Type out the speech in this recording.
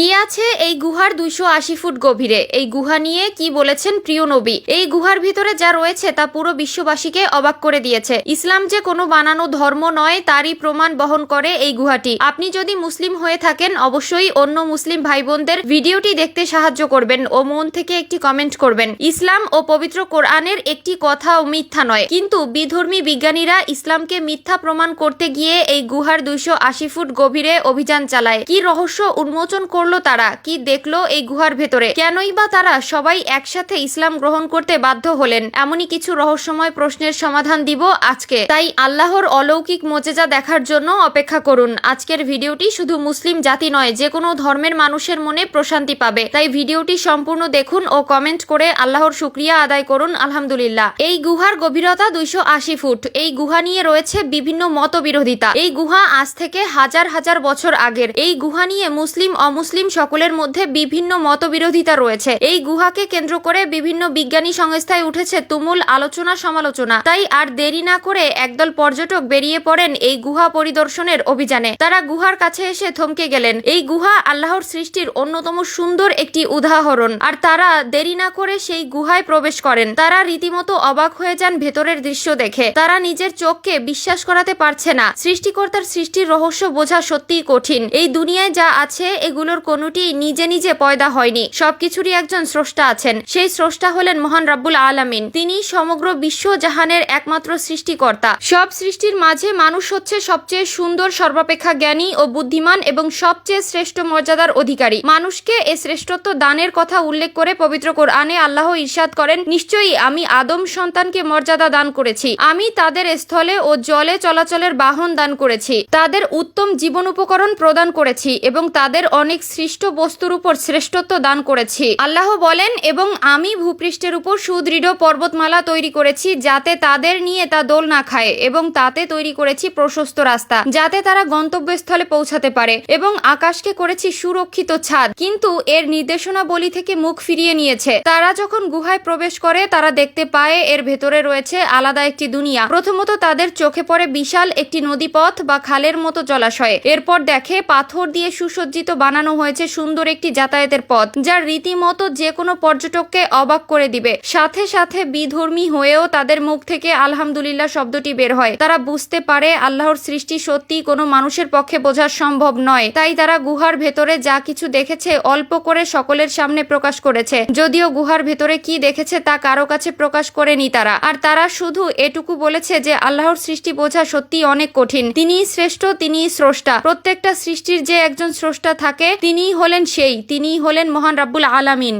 কি আছে এই গুহার দুইশো আশি ফুট গভীরে? এই গুহা নিয়ে কি বলেছেন প্রিয় নবী? এই গুহার ভিতরে যা রয়েছে তা পুরো বিশ্ববাসীকে অবাক করে দিয়েছে। ইসলাম যে কোনো বানানো ধর্ম নয়, তারই প্রমাণ বহন করে এই গুহাটি। আপনি যদি মুসলিম হয়ে থাকেন, অবশ্যই অন্য মুসলিম ভাই বোনদের ভিডিওটি দেখতে সাহায্য করবেন ও মন থেকে একটি কমেন্ট করবেন। ইসলাম ও পবিত্র কোরআনের একটি কথা ও মিথ্যা নয়। কিন্তু বিধর্মী বিজ্ঞানীরা ইসলামকে মিথ্যা প্রমাণ করতে গিয়ে এই গুহার দুইশো আশি ফুট গভীরে অভিযান চালায়। কি রহস্য উন্মোচন করল তারা। কি দেখল এই গুহার ভেতরে? কেনই বা তারা সবাই একসাথে ইসলাম গ্রহণ করতে বাধ্য হলেন। এমনই কিছু রহস্যময় প্রশ্নের সমাধান দিব আজকে। তাই আল্লাহর অলৌকিক মোজেজা দেখার জন্য অপেক্ষা করুন। আজকের ভিডিওটি শুধু মুসলিম জাতি নয়, যে কোনো ধর্মের মানুষের মনে প্রশান্তি পাবে। তাই ভিডিওটি সম্পূর্ণ দেখুন ও কমেন্ট করে আল্লাহর শুক্রিয়া আদায় করুন, আলহামদুলিল্লাহ। এই গুহার গভীরতা দুইশো আশি ফুট। এই গুহা নিয়ে রয়েছে বিভিন্ন মতবিরোধিতা। এই গুহা আজ থেকে হাজার হাজার বছর আগের। এই গুহা নিয়ে মুসলিম অমুসলিম সকলের মধ্যে বিভিন্ন মতবিরোধিতা রয়েছে। এই গুহাকে কেন্দ্র করে বিভিন্ন বিজ্ঞানী সংস্থায় উঠেছে তুমুল আলোচনা সমালোচনা। তাই আর দেরি না করে একদল পর্যটক বেরিয়ে পড়েন এই গুহা পরিদর্শনের অভিযানে। তারা গুহার কাছে এসে থমকে গেলেন। এই গুহা আল্লাহর সৃষ্টির অন্যতম সুন্দর একটি উদাহরণ। আর তারা দেরি না করে সেই গুহায় প্রবেশ করেন। তারা রীতিমতো অবাক হয়ে যান ভেতরের দৃশ্য দেখে। তারা নিজের চোখকে বিশ্বাস করাতে পারছে না। সৃষ্টিকর্তার সৃষ্টির রহস্য বোঝা সত্যিই কঠিন। এই দুনিয়ায় যা আছে, এগুলোর কোনোটি নিজে নিজে পয়দা হয়নি। সবকিছুরই একজন স্রষ্টা আছেন। সেই স্রষ্টা হলেন মহান রাব্বুল আলামিন। তিনি সমগ্র বিশ্ব জাহানের একমাত্র সৃষ্টিকর্তা। সব সৃষ্টির মাঝে মানুষ হচ্ছে সবচেয়ে সুন্দর, সর্বাপেক্ষা জ্ঞানী ও বুদ্ধিমান এবং সবচেয়ে শ্রেষ্ঠ মর্যাদার অধিকারী। মানুষকে এ শ্রেষ্ঠত্ব দানের কথা উল্লেখ করে পবিত্র কোরআনে আল্লাহ ইরশাদ করেন, নিশ্চয়ই আমি আদম সন্তানকে মর্যাদা দান করেছি। আমি তাদের স্থলে ও জলে চলাচলের বাহন দান করেছি। তাদের উত্তম জীবন উপকরণ প্রদান করেছি এবং তাদের অনেক সৃষ্ট বস্তুর উপর শ্রেষ্ঠত্ব দান করেছি। আল্লাহ বলেন, এবং আমি ভূপৃষ্ঠের উপর সুদৃঢ় পর্বতমালা তৈরি করেছি যাতে তাদের নিয়ে তা দোল না খায় এবং তাতে তৈরি করেছি প্রশস্ত রাস্তা, যাতে তারা গন্তব্যস্থলে পৌঁছাতে পারে এবং আকাশকে করেছি সুরক্ষিত ছাদ। কিন্তু এর নির্দেশনাবলী থেকে মুখ ফিরিয়ে নিয়েছে। তারা যখন গুহায় প্রবেশ করে, তারা দেখতে পায় এর ভেতরে রয়েছে আলাদা একটি দুনিয়া। প্রথমত তাদের চোখে পড়ে বিশাল একটি নদীপথ বা খালের মতো জলাশয়। এরপর দেখে পাথর দিয়ে সুসজ্জিত বানানো হয়েছে। সুন্দর একটি যাতায়াতের পথ, যা রীতিমতো যে কোনো পর্যটককে অবাক করে দিবে। সাথে সাথে বিধর্মী হয়েও তাদের মুখ থেকে আলহামদুলিল্লাহ শব্দটি বের হয়। তারা বুঝতে পারে আল্লাহর সৃষ্টি সত্যি কোনো মানুষের পক্ষে বোঝা সম্ভব নয়। তাই তারা গুহার ভেতরে যা কিছু দেখেছে অল্প করে সকলের সামনে প্রকাশ করেছে। যদিও গুহার ভেতরে কি দেখেছে তা কারও কাছে প্রকাশ করেনি তারা। আর তারা শুধু এটুকু বলেছে যে আল্লাহর সৃষ্টি বোঝা সত্যি অনেক কঠিন। তিনিই শ্রেষ্ঠ, তিনিই স্রষ্টা। প্রত্যেকটা সৃষ্টির যে একজন স্রষ্টা থাকে তিনিই হলেন সেই তিনিই হলেন মহান রাব্বুল আলামিন।